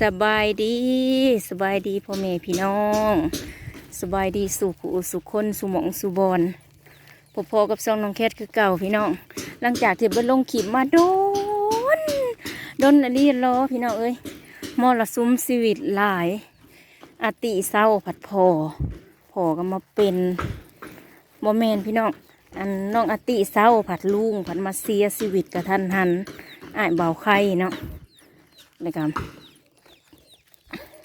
สบายดีสบายดีพ่อแม่พี่น้อง สบายดีสู่ผู้สุขคนสู่หมองสู่บอนพอๆกับซองน้องแคทคือเก่าพี่น้อง หลังจากที่เบิ้ลงขีบมาโดนโดนอันนี้อพี่น้องเอ้ยมอละซุ้มชีวิตหลายอาติเศร้าผัดพอพอก็มาเป็นโมเมนพี่น้องอันน้องอาติเศร้าผัดลุงผัดมาเสียชีวิตกระทันหันอ้ายเบาไข่เนาะเลยครับ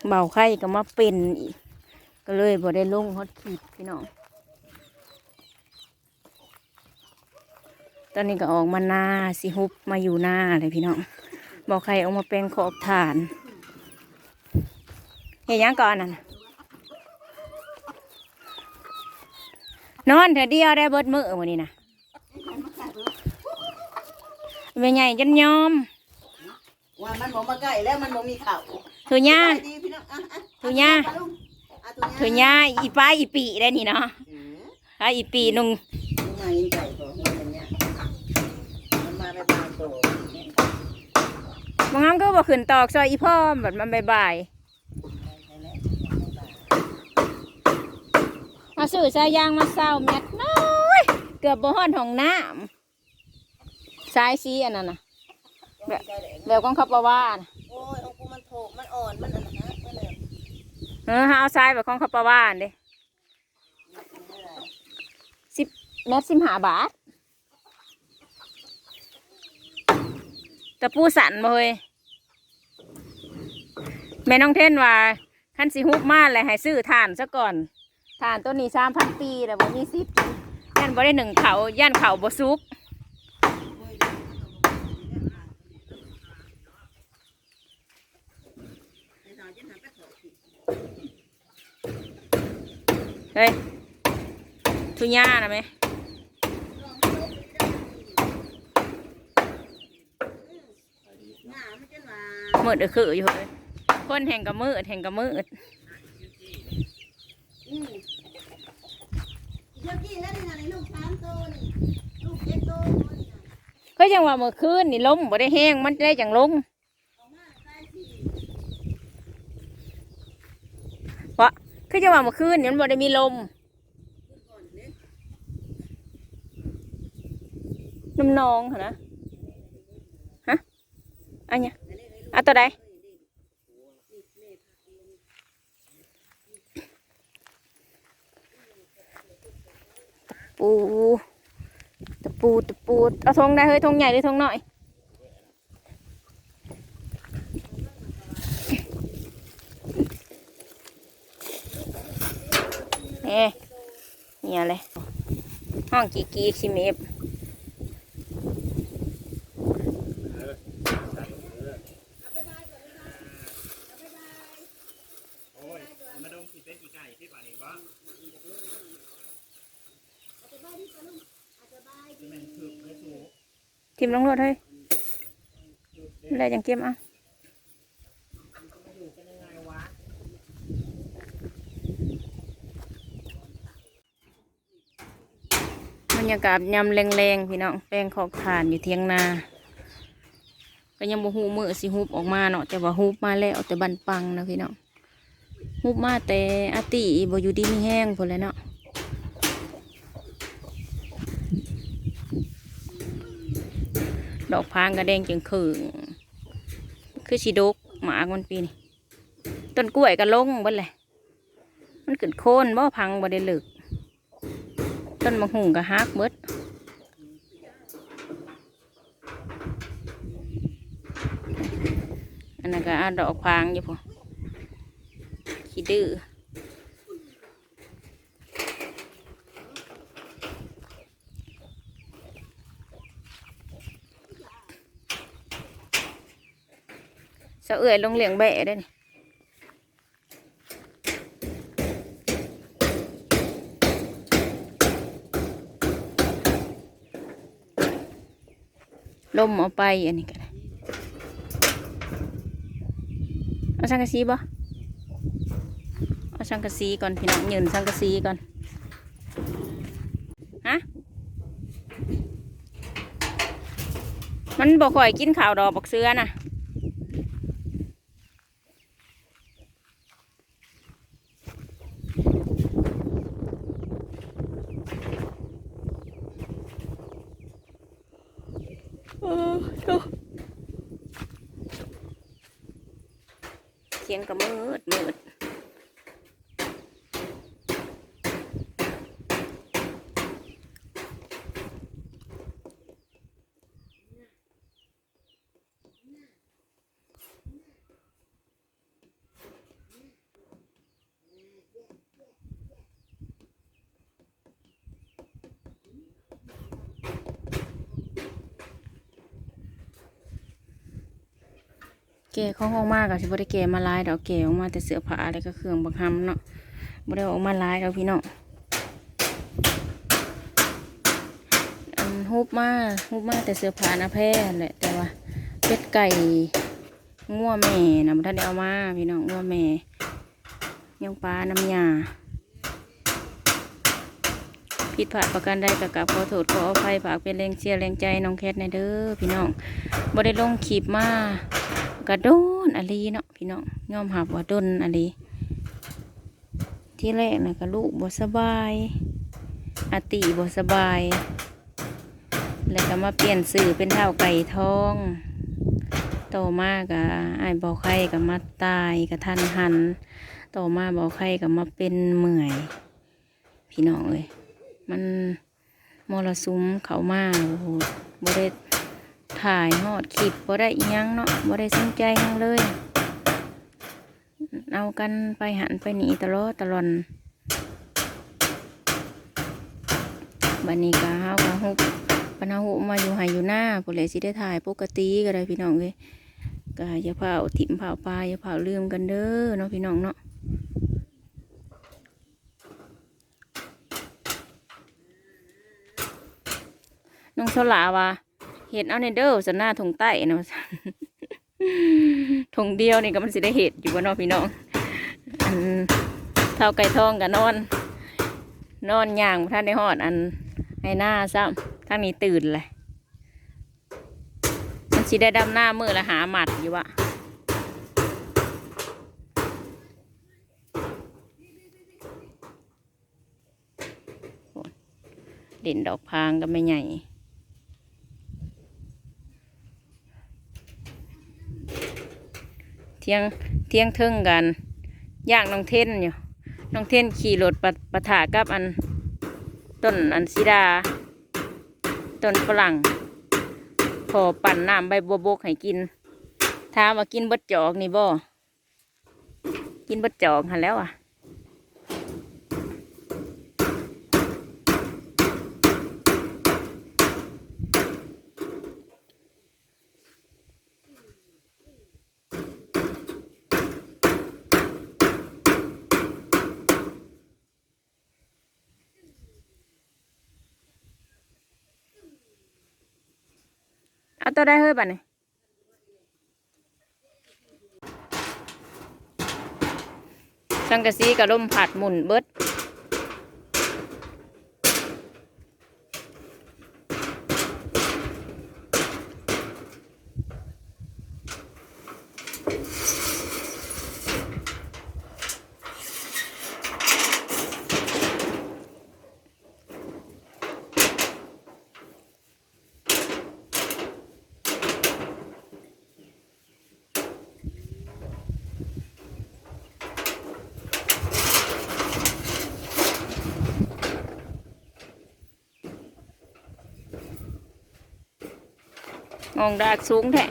เบาไข้ก็มาเป็นอีก ก็เลยบ่ได้ลงฮอตขีดพี่น้อง ตอนนี้ก็ออกมาหน้าสิฮุบมาอยู่หน้าเลยพี่น้องเบาไข่ออกมาเป็นขอบฐานเห็นยังก่อนนั่นน่ะนอนเถอะเดียวได้เบิดมือวันนี้นะเป็นไงจันยอมว่ามันบอกมาใกล้แล้วมันบอกมีเข่าเถือย่า ดีพี่น้องอะอะถุงย่าอะลุงอะถุงเถือย่าอีป้าอีปีได้นี่เนาะอืมถ้าอีปีนุ่งถุงมายิงไก่ตัวมันเป็นเนี้ยมันมาไปบางตัวบางครั้งก็บอกขึ้นตอกซอยอีพ่อแบบมันบ่ายๆมาสื่อสายยางมาเศร้าเม็ดน้อยเกือบบ่ห้อนของน้ำสายสีอันนั้นน่ะแบบแบบของเขาปะว่าน่ะโอ้ยของกูมันโถกมันอ่อนมันอันนั้นนะมันเลย เออเอาทรายแบบของเขาปะว่าเด้สิบเม็ดสิบห้าบาทตะปูสันบ่เฮ้ยแม่น้องเท่นว่าขั้นสิฮุบมาเลยให้ซื้อถ่านซะก่อนถ่านต้นนี้สามพันปีแล้วบ่มีสิบย่านบ่ได้หนึ่งเขาย่านเขาบ่ซุก เฮ้ยทุญ่านะไหมมืดเออคืออยู่เฮ้ยคนแห่งกับมืดแห่งกับมืดเจ้ากี้แล้วนี่นะนี่ลูกสามตัวนี่ลูกเจ็ดตัวนี่นะก็ยังว่าเมื่อคืนนี่ล้มบ่ได้แห้งมันได้จังลง เอามาใส่สี่ เพราะ คือจะว่าเมื่อคืนเนี่ยมันบ่ได้มีลมน้ำนองเหรอนะฮะอันเนี้ยเอันตัวใดปูตะปูตะปูเอาทงได้เฮ้ยทงใหญ่หรือทงน้อย เอ๊ะเนี่ยเลยห้องกีกีคิเมฟทิมลงรถเฮ้ยอะไรจังเก็บเอะ รรยากาศยำแรงๆพี่น้องแป้งขอกทานอยู่เทียงนา ก็ยังบ่ฮู้มือสิฮุบออกมาเนาะแต่ว่าฮุบมาแล้วแต่บันปังนะพี่น้องฮุบมาแต่อาติบ่อยู่ดีมีแห้งพุ่นแล้วเนาะดอกพางกระแดงจึงขึงคือชีดกหมากันปีนี่ต้นกล้วยก็ลงเบิดเลยมันขึ้นโคนบ่พังบ่ได้เลึก ต้นมะฮุงก็ฮักเบิดอันนั้นก็อาดอกพางอยู่พอขี้ดื้อสะเอื่อยลงเหลียงแบะได้นี่ ลมเอาไปอันนี้ก็ได้เอาสังกะสีบ่เอาสังกะสีก่อนพี่น้องยืนสังกะสีก่อนฮะมันบอกข่อยกินข่าวดอกบักเสื้อน่ะ โอ้โธ เสียงก็มืดมืด เก๋เขาออกมากับสิบ่ได้เก๋มาหลายดอกเก๋ออกมาแต่เสื้อผ้าแล้วก็เครื่องบังคับเนาะบ่ได้ออกมาหลายดอกพี่น้องอันฮุบมาฮุบมาแต่เสื้อผ้านะแพ้แหละแต่ว่าเป็ดไก่งัวแม่นะบ่ทันได้เอามาพี่น้องงัวแม่ยังปลาน้ำยาผิดพลาดประการใดก็กราบขอโทษขออภัยฝากเป็นแรงเชียร์แรงใจน้องแคทในเด้อพี่น้องบ่ได้ลงคลิปมา กระโดนอะลีเนาะพี่น้องยอมหับว่าดนอะลีที่แรกนะก็ลูกบ่สบายอาติบ่สบาย แล้วก็มาเปลี่ยนสื่อเป็นเท่าไก่ทองต่อมาก็ไอ้บ่อไข่ก็มาตายก็ทันหันต่อมาบ่อไข่ก็มาเป็นเหมื่อย พี่น้องเอ้ยมันมรสุมเขามาโอ้โหบ่ได้ ถ่ายหอดคลิปบ่ได้ยังเนาะบ่ได้สนใจยังเลย เอากันไปหันไปหนีตลอดตลอดบันนี้ก็เฮาก็ฮุบปนาหุมาอยู่ไห้อยู่หน้าผู้เลยสิได้ถ่ายปกติก็ได้พี่น้องเลยก็อย่าเผาถิ่มเผาปลาอย่าเผาลืมกันเด้อเนาะพี่น้องเนาะน้องโซลาว่า เห็ดเอาในเด้อสันหน้าทงใต้เนาะทงเดียวนี่ก็มันสิได้เห็ดอยู่บ่เนาะพี่น้องอันเท่าไก่ทองกับนอน นอนย่างท่านได้หอดอันไอ้หน้าซ้ำทั้งนี้ตื่นเลยมันสิได้ดำหน้ามือละหาหมัดอยู่วะเด่นดอกพางก็ไม่ใหญ่ ที่ยงเที่ยงเทิงกันย่างน้องเท่นอยู่น้องเท่นขี่รถปะปะถากับอันต้นอันซิดาต้นฝรั่ง พอปั่นน้ำใบบัวบกให้กินถามว่ากินบดจอกนี่บ่กินบดจอกหันแล้วอะ เอาตัวได้เฮ้ยบัดนี้สังกะสีกระลมผัดหมุนเบิด มองดากสูงแท้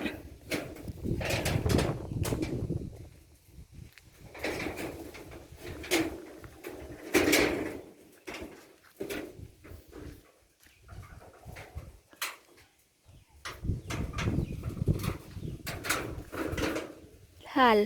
ทัน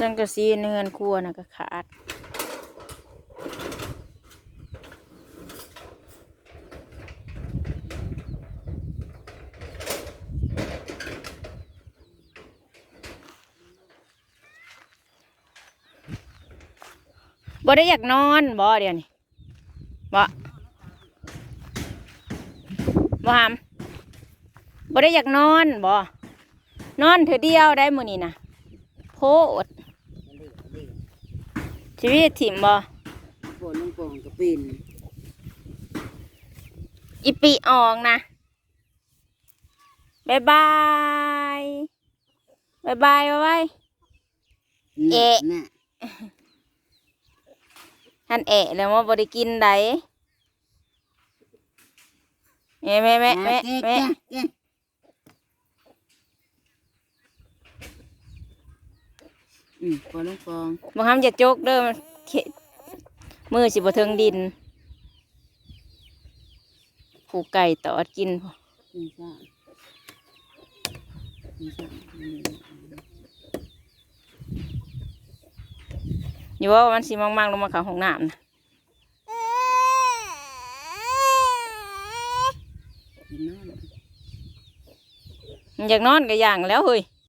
จังกะซีในเงินครัวน่ะก็ขาดบ่ได้อยากนอนบ่เดี๋ยวนี้บ่บ่หามบ่ได้อยากนอนบ่นอนเธอเดียวได้มื้อนี้นะโพด ชีวิตถิ่มบ่ฝนลงปองก็เป็นอีปีอองนะบายบายบายบายบ๊ายบายเอ๊ะน่ะท่านเอะแล้วว่าบ่ได้กินไดแม่แม่แม่แม่ อะแม่แกะแกะอืมฝนลงปองบ่ห้ามจะโจกเด้อมันเขมือสิบ่ถึงดิน ผูกไก่ตอดกินพอนี่ซ่านี่ซ่านี่อยู่ว่ามันสิมั่งๆลงมาเข้าห้องน้ำนะกินน้ำมันอยากนอนก็อย่างแล้วเฮ้ย